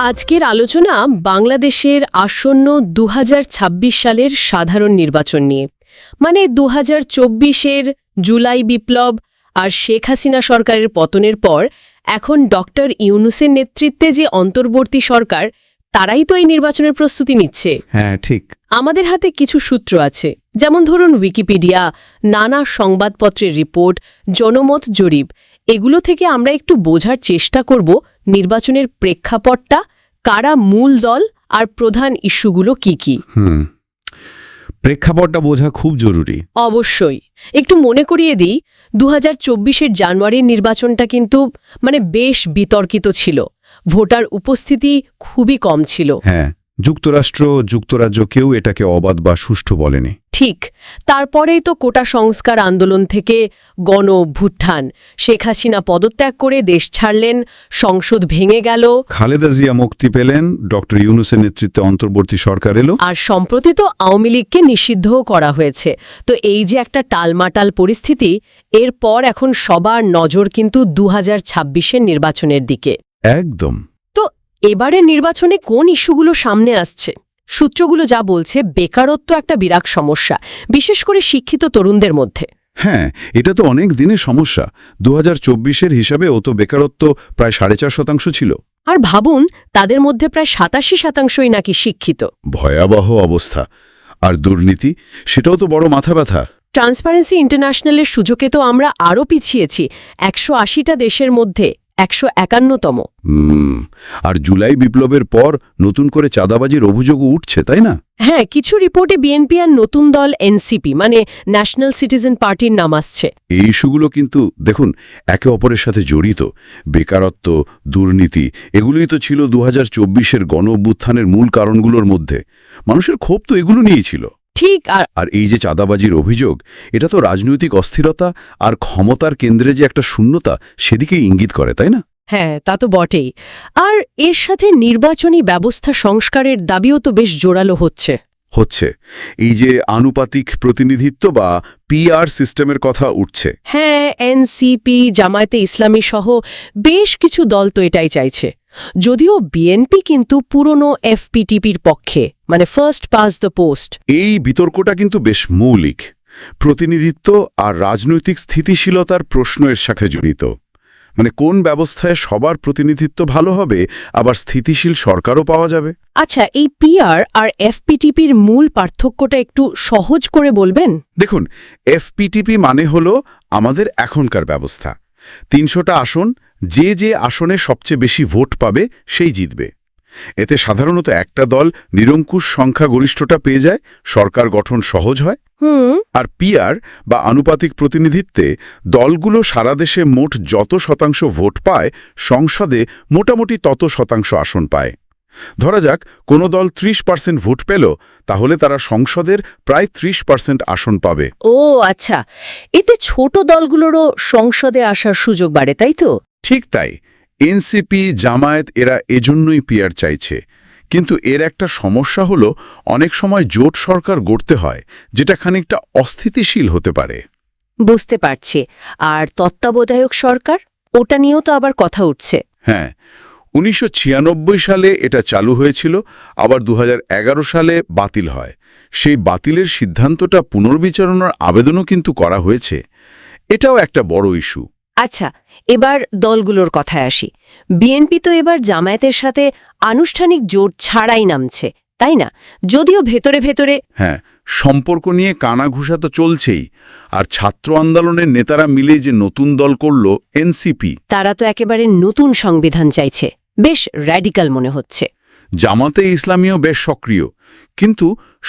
আজকের আলোচনা বাংলাদেশের আসন্ন দু হাজার ছাব্বিশ সালের সাধারণ নির্বাচন নিয়ে। মানে দু হাজার জুলাই বিপ্লব আর শেখ হাসিনা সরকারের পতনের পর এখন ডক্টর ইউনুসের নেতৃত্বে যে অন্তর্বর্তী সরকার তারাই তো এই নির্বাচনের প্রস্তুতি নিচ্ছে। হ্যাঁ ঠিক। আমাদের হাতে কিছু সূত্র আছে। যেমন ধরুন উইকিপিডিয়া নানা সংবাদপত্রের রিপোর্ট জনমত জরিপ। এগুলো থেকে আমরা একটু বোঝার চেষ্টা করব নির্বাচনের প্রেক্ষাপটটা কারা মূল দল আর প্রধান ইস্যুগুলো কি কি। হুম। প্রেক্ষাপটটা বোঝা খুব জরুরি। অবশ্যই। একটু মনে করিয়ে দিই দু হাজার জানুয়ারির নির্বাচনটা কিন্তু মানে বেশ বিতর্কিত ছিল। ভোটার উপস্থিতি খুবই কম ছিল। হ্যাঁ। যুক্তরাষ্ট্র যুক্তরাজ্য কেউ এটাকে অবাধ বা সুষ্ঠু বলেনি। ঠিক। তারপরেই তো কোটা সংস্কার আন্দোলন থেকে গণ অভ্যুত্থান। শেখ হাসিনা পদত্যাগ করে দেশ ছাড়লেন সংসদ ভেঙে গেল। খালেদা জিয়া মুক্তি পেলেন ডক্টর ইউনুসের নেতৃত্বে অন্তর্বর্তী সরকার এলো। আর সম্প্রতি তো আওয়ামী লীগকে নিষিদ্ধও করা হয়েছে। তো এই যে একটা টালমাটাল পরিস্থিতি এরপর এখন সবার নজর কিন্তু দু হাজার নির্বাচনের দিকে। একদম। এবারের নির্বাচনে কোন ইস্যুগুলো সামনে আসছে? সূত্রগুলো যা বলছে বেকারত্ব একটা বিরাট সমস্যা বিশেষ করে শিক্ষিত তরুণদের মধ্যে। হ্যাঁ এটা তো অনেক দিনের সমস্যা। দু হাজার চব্বিশের হিসাবে ও তো বেকারত্ব প্রায় সাড়ে চার শতাংশ ছিল। আর ভাবুন তাদের মধ্যে প্রায় সাতাশি শতাংশই নাকি শিক্ষিত। ভয়াবহ অবস্থা। আর দুর্নীতি সেটাও তো বড় মাথা ব্যথা। ট্রান্সপারেন্সি ইন্টারন্যাশনালের সুযোগে তো আমরা আরও পিছিয়েছি। একশো আশিটা দেশের মধ্যে একশো একান্নতম। আর জুলাই বিপ্লবের পর নতুন করে চাঁদাবাজির অভিযোগও উঠছে তাই না? হ্যাঁ কিছু রিপোর্টে বিএনপি আর নতুন দল এনসিপি মানে ন্যাশনাল সিটিজেন পার্টির নাম আসছে। এই ইস্যুগুলো কিন্তু দেখুন একে অপরের সাথে জড়িত। বেকারত্ব দুর্নীতি এগুলোই তো ছিল দু হাজার চব্বিশের গণ অভ্যুত্থানের মূল কারণগুলোর মধ্যে। মানুষের ক্ষোভ তো এগুলো নিয়েই ছিল। ঠিক আর আর এই যে চাঁদাবাজির অভিযোগ এটা তো রাজনৈতিক অস্থিরতা আর ক্ষমতার কেন্দ্রে যে একটা শূন্যতা সেদিকেই ইঙ্গিত করে তাই না? হ্যাঁ তা তো বটেই। আর এর সাথে নির্বাচনী ব্যবস্থা সংস্কারের দাবিও তো বেশ জোরালো হচ্ছে। হচ্ছে। এই যে আনুপাতিক প্রতিনিধিত্ব বা পিআর সিস্টেমের কথা উঠছে। হ্যাঁ এনসিপি জামায়াতে ইসলামী সহ বেশ কিছু দল তো এটাই চাইছে। যদিও বিএনপি কিন্তু পুরনো এফপিটিপির পক্ষে। মানে ফার্স্ট পাস দ্য পোস্ট এই বিতর্কটা কিন্তু বেশ মৌলিক। প্রতিনিধিত্ব আর রাজনৈতিক স্থিতিশীলতার প্রশ্ন এর সাথে জড়িত। মানে কোন ব্যবস্থায় সবার প্রতিনিধিত্ব ভালো হবে আবার স্থিতিশীল সরকারও পাওয়া যাবে? আচ্ছা এই পিআর আর এফপিটিপির মূল পার্থক্যটা একটু সহজ করে বলবেন? দেখুন এফপিটিপি মানে হল আমাদের এখনকার ব্যবস্থা। তিনশোটা আসন যে যে আসনে সবচেয়ে বেশি ভোট পাবে সেই জিতবে। এতে সাধারণত একটা দল নিরঙ্কুশ সংখ্যাগরিষ্ঠতা পেয়ে যায় সরকার গঠন সহজ হয় আর পিআর বা আনুপাতিক প্রতিনিধিত্বে দলগুলো সারা দেশে মোট যত শতাংশ ভোট পায় সংসদে মোটামুটি তত শতাংশ আসন পায়। ধরা যাক কোনো দল ত্রিশ পার্সেন্ট ভোট পেল তাহলে তারা সংসদের প্রায় ত্রিশ পার্সেন্ট আসন পাবে। ও আচ্ছা। এতে ছোট দলগুলোরও সংসদে আসার সুযোগ বাড়ে তাই তো? ঠিক তাই। এনসিপি জামায়াত এরা এজন্যই পিয়ার চাইছে। কিন্তু এর একটা সমস্যা হলো অনেক সময় জোট সরকার গড়তে হয় যেটা খানিকটা অস্থিতিশীল হতে পারে। বুঝতে পারছি। আর তত্ত্বাবধায়ক সরকার? ওটা নিয়েও তো আবার কথা উঠছে। হ্যাঁ উনিশশো ছিয়ানব্বই সালে এটা চালু হয়েছিল আবার দু হাজার এগারো সালে বাতিল হয়। সেই বাতিলের সিদ্ধান্তটা পুনর্বিচারণার আবেদনও কিন্তু করা হয়েছে। এটাও একটা বড় ইস্যু। আচ্ছা এবার দলগুলোর কথায় আসি। বিএনপি তো এবার জামায়াতের সাথে আনুষ্ঠানিক জোট ছাড়াই নামছে তাই না? যদিও ভেতরে ভেতরে হ্যাঁ সম্পর্ক নিয়ে কানাঘুষা তো চলছেই আর ছাত্র আন্দোলনের নেতারা মিলে যে নতুন দল করল এনসিপি। তারা তো একেবারে নতুন সংবিধান চাইছে বেশ র্যাডিক্যাল মনে হচ্ছে। জামাতে ইসলামীও বেশ সক্রিয় কিন্তু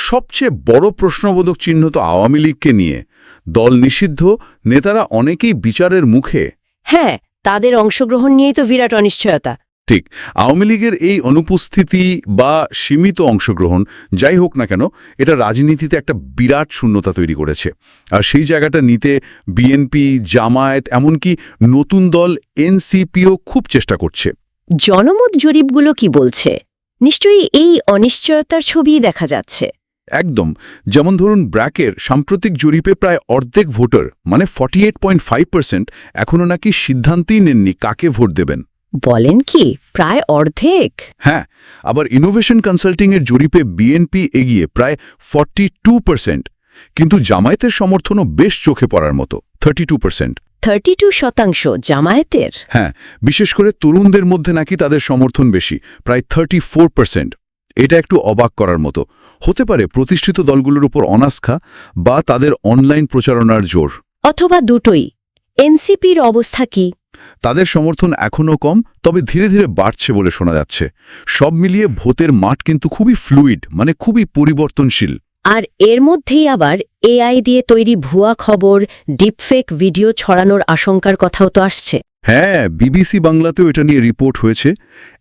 সবচেয়ে বড় প্রশ্নবোধক চিহ্ন তো আওয়ামী লীগকে নিয়ে। দল নিষিদ্ধ নেতারা অনেকেই বিচারের মুখে। হ্যাঁ তাদের অংশগ্রহণ নিয়েই তো বিরাট অনিশ্চয়তা। ঠিক আওয়ামী লীগের এই অনুপস্থিতি বা সীমিত অংশগ্রহণ যাই হোক না কেন এটা রাজনীতিতে একটা বিরাট শূন্যতা তৈরি করেছে। আর সেই জায়গাটা নিতে বিএনপি জামায়াত এমনকি নতুন দল এনসিপিও খুব চেষ্টা করছে। জনমত জরিপগুলো কি বলছে? নিশ্চয়ই এই অনিশ্চয়তার ছবিই দেখা যাচ্ছে। একদম। যেমন ধরুন ব্র্যাকের সাম্প্রতিক জরিপে প্রায় অর্ধেক ভোটার মানে forty eight point five percent এখনও নাকি সিদ্ধান্তই নেননি কাকে ভোট দেবেন। বলেন কি প্রায় অর্ধেক? হ্যাঁ আবার ইনোভেশন কনসাল্টিংয়ের জরিপে বিএনপি এগিয়ে প্রায় ফর্টি টু পার্সেন্ট কিন্তু জামায়াতের সমর্থনও বেশ চোখে পড়ার মতো thirty two percent thirty two শতাংশ জামায়াতের? হ্যাঁ বিশেষ করে তরুণদের মধ্যে নাকি তাদের সমর্থন বেশি প্রায় থার্টি ফোর পার্সেন্ট এটা একটু অবাক করার মতো। হতে পারে প্রতিষ্ঠিত দলগুলোর উপর অনাস্থা বা তাদের অনলাইন প্রচারণার জোর। অথবা দুটোই। এনসিপির অবস্থা কি? তাদের সমর্থন এখনও কম তবে ধীরে ধীরে বাড়ছে বলে শোনা যাচ্ছে। সব মিলিয়ে ভোটের মাঠ কিন্তু খুবই ফ্লুইড মানে খুবই পরিবর্তনশীল। আর এর মধ্যেই আবার এআই দিয়ে তৈরি ভুয়া খবর ডিপফেক ভিডিও ছড়ানোর আশঙ্কার কথাও তো আসছে। হ্যাঁ বিবিসি বাংলাতেও এটা নিয়ে রিপোর্ট হয়েছে।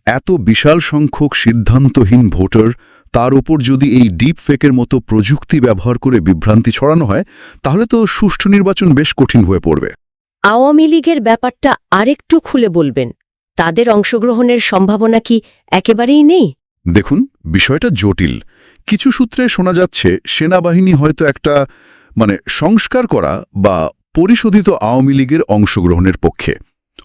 এত বিশাল সংখ্যক সিদ্ধান্তহীন ভোটার তার উপর যদি এই ডিপ ফেকের মতো প্রযুক্তি ব্যবহার করে বিভ্রান্তি ছড়ানো হয় তাহলে তো সুষ্ঠু নির্বাচন বেশ কঠিন হয়ে পড়বে। আওয়ামী লীগের ব্যাপারটা আরেকটু খুলে বলবেন। তাদের অংশগ্রহণের সম্ভাবনা কি একেবারেই নেই? দেখুন বিষয়টা জটিল। কিছু সূত্রে শোনা যাচ্ছে সেনাবাহিনী হয়তো একটা মানে সংস্কার করা বা পরিশোধিত আওয়ামী লীগের অংশগ্রহণের পক্ষে।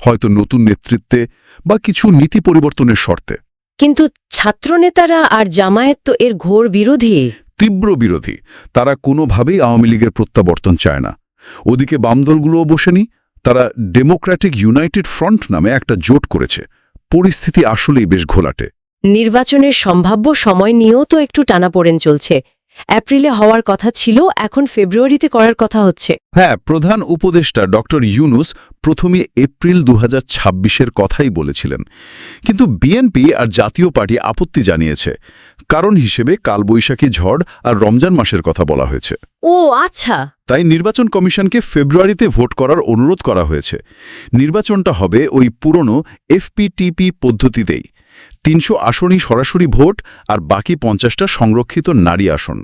হয়তো নতুন নেতৃত্বে বা কিছু নীতি পরিবর্তনের শর্তে। কিন্তু ছাত্রনেতারা আর জামায়াত তো এর ঘোর বিরোধী? তীব্র বিরোধী। তারা কোনোভাবেই আওয়ামী লীগের প্রত্যাবর্তন চায় না। ওদিকে বামদলগুলোও বসেনি তারা ডেমোক্র্যাটিক ইউনাইটেড ফ্রন্ট নামে একটা জোট করেছে। পরিস্থিতি আসলেই বেশ ঘোলাটে। নির্বাচনের সম্ভাব্য সময় নিয়েও তো একটু টানাপোড়েন চলছে। এপ্রিলে হওয়ার কথা ছিল এখন ফেব্রুয়ারিতে করার কথা হচ্ছে। হ্যাঁ প্রধান উপদেষ্টা ডক্টর ইউনুস প্রথমে এপ্রিল দু এর কথাই বলেছিলেন। কিন্তু বিএনপি আর জাতীয় পার্টি আপত্তি জানিয়েছে। কারণ হিসেবে কালবৈশাখী ঝড় আর রমজান মাসের কথা বলা হয়েছে। ও আচ্ছা। তাই নির্বাচন কমিশনকে ফেব্রুয়ারিতে ভোট করার অনুরোধ করা হয়েছে। নির্বাচনটা হবে ওই পুরনো এফপিটিপি পদ্ধতিতেই। তিনশো আসনই সরাসরি ভোট আর বাকি পঞ্চাশটা সংরক্ষিত নারী আসন।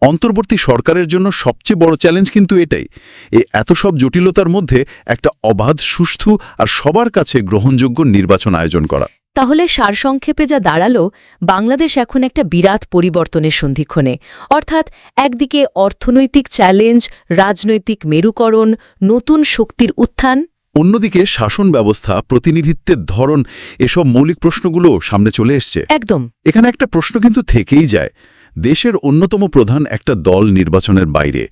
অন্তর্বর্তী সরকারের জন্য সবচেয়ে বড় চ্যালেঞ্জ কিন্তু এটাই এ এত সব জটিলতার মধ্যে একটা অবাধ সুষ্ঠু আর সবার কাছে গ্রহণযোগ্য নির্বাচন আয়োজন করা। তাহলে সারসংক্ষেপে যা দাঁড়াল বাংলাদেশ এখন একটা বিরাট পরিবর্তনের সন্ধিক্ষণে। অর্থাৎ একদিকে অর্থনৈতিক চ্যালেঞ্জ রাজনৈতিক মেরুকরণ নতুন শক্তির উত্থান অন্যদিকে শাসন ব্যবস্থা প্রতিনিধিত্বের ধরন এসব মৌলিক প্রশ্নগুলো সামনে চলে এসছে। একদম। এখানে একটা প্রশ্ন কিন্তু থেকেই যায়। দেশের অন্যতম প্রধান একটা দল নির্বাচনের বাইরে।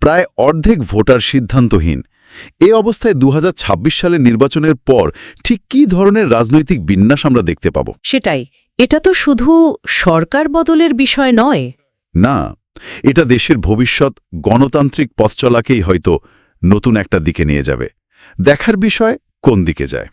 প্রায় অর্ধেক ভোটার সিদ্ধান্তহীন। এ অবস্থায় দু হাজার ছাব্বিশ সালের নির্বাচনের পর ঠিক কী ধরনের রাজনৈতিক বিন্যাস আমরা দেখতে পাব? সেটাই। এটা তো শুধু সরকার বদলের বিষয় নয়। না এটা দেশের ভবিষ্যৎ গণতান্ত্রিক পথ চলাকেই হয়তো নতুন একটা দিকে নিয়ে যাবে। দেখার বিষয় কোন দিকে যায়?